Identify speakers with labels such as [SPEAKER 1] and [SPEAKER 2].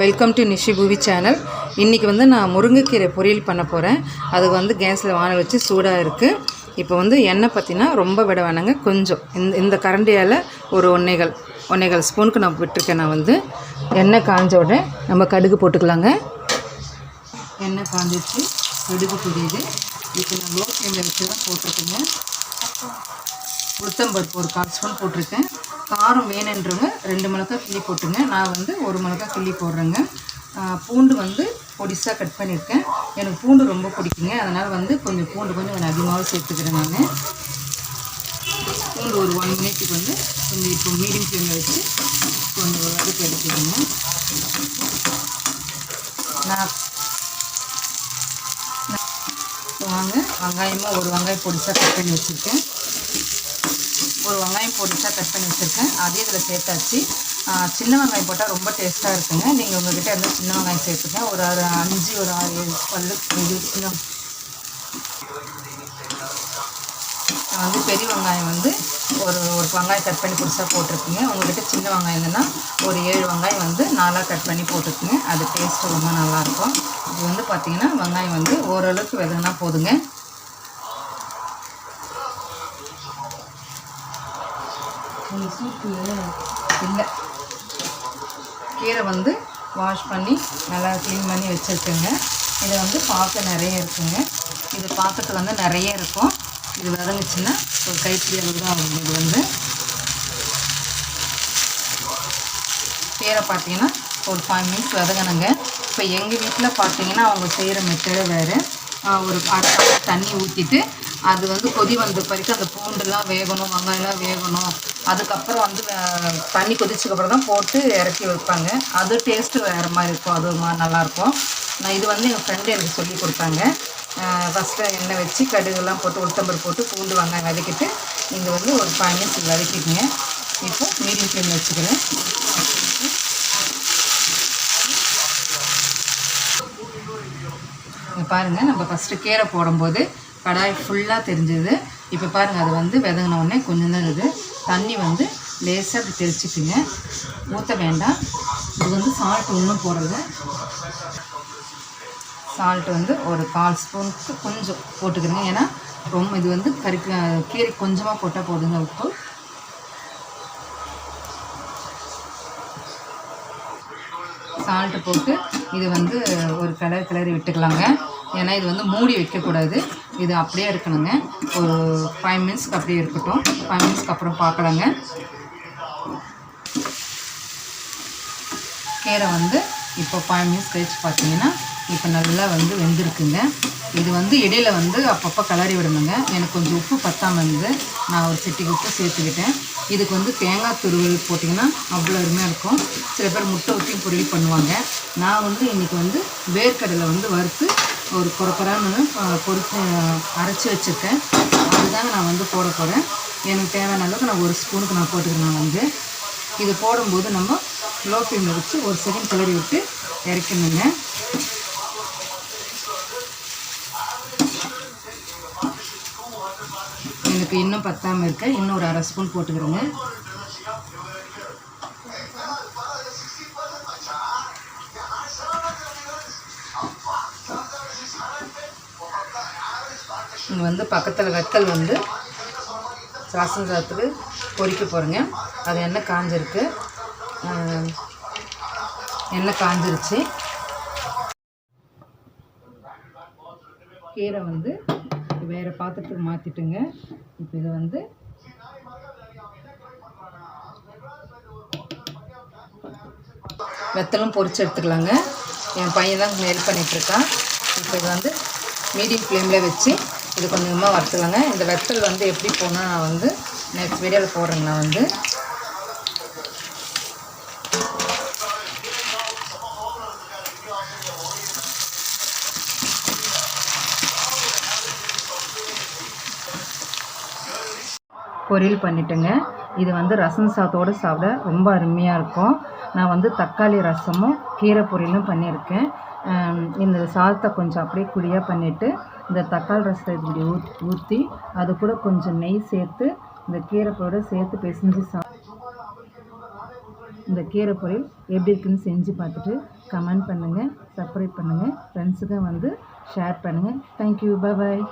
[SPEAKER 1] Welcome to நிஷி பூவி channel இன்றைக்கி வந்து நான் முருங்கைக்கீரை பொரியல் பண்ண போகிறேன் அதுக்கு வந்து கேஸில் வானல் வச்சு சூடாக இருக்குது இப்போ வந்து எண்ணெய் பார்த்தீங்கன்னா ரொம்ப விட வேணாங்க. கொஞ்சம். இந்த இந்த கரண்டியால் ஒரு ஒன்னேகால் ஒன்றைகள் ஸ்பூனுக்கு நான் விட்டுருக்கேன் நான் வந்து. எண்ணெய் காஞ்ச உடனே நம்ம கடுகு போட்டுக்கலாங்க. எண்ணெய் காஞ்சிச்சு கடுகு புரியுது. இப்போ நான் லோ ஃப்ளேமில் வச்சு தான் போட்டிருக்கேங்க. உளுத்தம்பருப்பு ஒரு கால் ஸ்பூன் போட்டிருக்கேன். காரம் வேணுன்றவங்க ரெண்டு மிளகாய் கிள்ளி போட்டுங்க. நான் வந்து ஒரு மிளகாய் கிள்ளி போடுறேங்க. பூண்டு வந்து பொடிசாக கட் பண்ணியிருக்கேன். எனக்கு பூண்டு ரொம்ப பிடிக்குங்க. அதனால் வந்து கொஞ்சம் பூண்டு கொஞ்சம் கொஞ்சம் அதிகமாகவே சேர்த்துக்கிறேன் நான். பூண்டு ஒரு ஒன் மினிட்டுக்கு வந்து கொஞ்சம் இப்போ மீடியம் ஃப்ளேமில் வச்சு கொஞ்சம் வதக்கி எடுத்துக்கோங்க நான் வாங்க. வெங்காயமாக ஒரு வெங்காயம் பொடிசாக கட் பண்ணி வச்சுருக்கேன். ஒரு வெங்காயம் பொடிச்சாக கட் பண்ணி வச்சுருக்கேன். அதையும் இதில் சேர்த்தாச்சு. சின்ன வெங்காயம் போட்டால் ரொம்ப டேஸ்ட்டாக இருக்குங்க. நீங்கள் உங்கள்கிட்ட இருந்தால் சின்ன வெங்காயம் சேர்த்துங்க. ஒரு ஆறு அஞ்சு ஒரு ஆறு ஏழு பல்லு இது சின்ன நான் வந்து பெரிய வெங்காயம் வந்து ஒரு ஒரு வெங்காயம் கட் பண்ணி புதுசாக போட்டிருக்குங்க. உங்கள்கிட்ட சின்ன வெங்காயம் இல்லைன்னா ஒரு ஏழு வெங்காயம் வந்து நாலாக கட் பண்ணி போட்டிருக்குங்க அது டேஸ்ட்டு ரொம்ப நல்லாயிருக்கும் இது வந்து பார்த்திங்கன்னா வெங்காயம் வந்து ஓரளவுக்கு வெதங்கினா போதுங்க. கொஞ்சம் சூப்பு இல்லை. கீரை வந்து வாஷ் பண்ணி நல்லா க்ளீன் பண்ணி வச்சுருக்கேங்க. இதை வந்து பார்க்க நிறைய இருக்குங்க. இது பார்க்கறதுக்கு வந்து நிறைய இருக்கும். இது வதங்குச்சுன்னா ஒரு கைப்பிடி அளவு தான் ஆகும். இது வந்து கீரை பார்த்தீங்கன்னா ஒரு ஃபைவ் மினிட்ஸ் வதங்கணுங்க. இப்போ எங்கள் வீட்டில் பார்த்தீங்கன்னா அவங்க செய்கிற மெத்தடே வேறு. ஒரு அரை தண்ணி ஊற்றிட்டு அது வந்து கொதி வந்த பிறகு அந்த பூண்டுலாம் வேகணும் வெங்காயம்லாம் வேகணும். அதுக்கப்புறம் வந்து தண்ணி கொதிச்சதுக்கப்புறம் தான் போட்டு இறக்கி வைப்பாங்க. அது டேஸ்ட்டு வேறு மாதிரி இருக்கும். அது ஒரு மாதிரி நல்லாயிருக்கும் நான் இது வந்து எங்கள் ஃப்ரெண்டு எனக்கு சொல்லி கொடுத்தாங்க. ஃபஸ்ட்டு எண்ணெய் வச்சு கடுகுலாம் போட்டு உளுத்தம்பரு போட்டு பூண்டு வெங்காயம் வதக்கிட்டு நீங்கள் வந்து ஒரு ஃபைவ் மினிட்ஸ் வதக்கிக்கங்க. இப்போ மீடியம் ஃப்ளேம் வச்சுக்கிறேன். பாருங்கள் நம்ம ஃபஸ்ட்டு கீரை போடும்போது கடாய் ஃபுல்லாக தெரிஞ்சது. இப்போ பாருங்கள் அது வந்து விதங்கின உடனே கொஞ்சம் தான் இருக்குது. தண்ணி வந்து லேசாக இப்படி தெளிச்சுக்குங்க. ஊற்ற வேண்டாம். இது வந்து சால்ட் ஒன்றும் போடுறது சால்ட் வந்து ஒரு கால் ஸ்பூனுக்கு கொஞ்சம் போட்டுக்கிறேங்க. ஏன்னா ரொம்ப இது வந்து கறி கீரை கொஞ்சமாக போட்டால் போதுங்க உப்பு. சால்ட்டு போட்டு இது வந்து ஒரு கலர் கிளறி விட்டுக்கலாங்க. ஏன்னா இது வந்து மூடி வைக்கக்கூடாது. இது அப்படியே இருக்கணுங்க. ஒரு ஃபைவ் மினிட்ஸ்க்கு அப்படியே இருக்கட்டும். ஃபைவ் மினிட்ஸ்க்கு அப்புறம் பார்க்கலாங்க. கீரை வந்து இப்போ ஃபைவ் மினிட்ஸ் கழிச்சு பார்த்தீங்கன்னா இப்போ நல்லா வந்து வெந்திருக்குங்க. இது வந்து இடையில வந்து அப்பப்போ கிளறி விடணுங்க. எனக்கு கொஞ்சம் உப்பு பத்தாமல் இருந்து நான் ஒரு சிட்டிக்கு உப்பு சேர்த்துக்கிட்டேன். இதுக்கு வந்து தேங்காய் துருவல் போட்டிங்கன்னா அவ்வளோ அருமையாக இருக்கும். சில பேர் முட்டை ஊற்றியும் பொரியல் பண்ணுவாங்க. நான் வந்து இன்றைக்கி வந்து வேர்க்கடலை வந்து வறுத்து ஒரு குறக்குறான்னு பொறுத்து அரைச்சி வச்சுருக்கேன். அதுதாங்க நான் வந்து போட போகிறேன் எனக்கு தேவையான அளவுக்கு நான் ஒரு ஸ்பூனுக்கு நான் போட்டுக்கிறேன் நான் வந்து. இது போடும்போது நம்ம லோ ஃப்ளேமில் வச்சு ஒரு செகண்ட் கிளறி விட்டு இறக்கணுங்க. எனக்கு இன்னும் பத்தாமல் இருக்க. இன்னும் ஒரு அரை ஸ்பூன் போட்டுக்கிறோங்க. இங்கே வந்து பக்கத்தில் வத்தல் வந்து சாசம் சாத்துக்கு பொறிக்க போகிறேங்க அது என்ன காஞ்சிருக்கு. எண்ணெய் காஞ்சிருச்சு. கீரை வந்து வேறு பாத்திரத்துக்கு மாற்றிட்டுங்க இப்போ இதை வந்து வெத்தலும் பொறிச்சு எடுத்துக்கலாங்க. என் பையன் தான் ஹெல்ப் பண்ணிகிட்ருக்கான் இப்போ இது வந்து மீடியம் ஃப்ளேமில் வச்சு இது கொஞ்சம் கொஞ்சமாக வறுத்துக்கலாங்க. இந்த வெத்தல் வந்து எப்படி போனால் நான் வந்து நெக்ஸ்ட் வீடியோவில் போடுறேங்க நான் வந்து. பொரியல் பண்ணிட்டேங்க. இது வந்து ரசம் சாதத்தோடு சாப்பிட ரொம்ப அருமையாக இருக்கும். நான் வந்து தக்காளி ரசமும் கீரை பொரியலும் பண்ணியிருக்கேன். இந்த சாதத்தை கொஞ்சம் அப்படியே குழியாக பண்ணிவிட்டு இந்த தக்காளி ரசத்தை இப்படி ஊற்றி அது கூட கொஞ்சம் நெய் சேர்த்து இந்த கீரை பொரியோட சேர்த்து பிசைஞ்சு சா இந்த கீரை பொரியல் எப்படி இருக்குன்னு செஞ்சு பார்த்துட்டு கமெண்ட் பண்ணுங்கள் சப்ஸ்கிரைப் பண்ணுங்கள் ஃப்ரெண்ட்ஸுக்கும் வந்து ஷேர் பண்ணுங்கள் தேங்க்யூ பாய்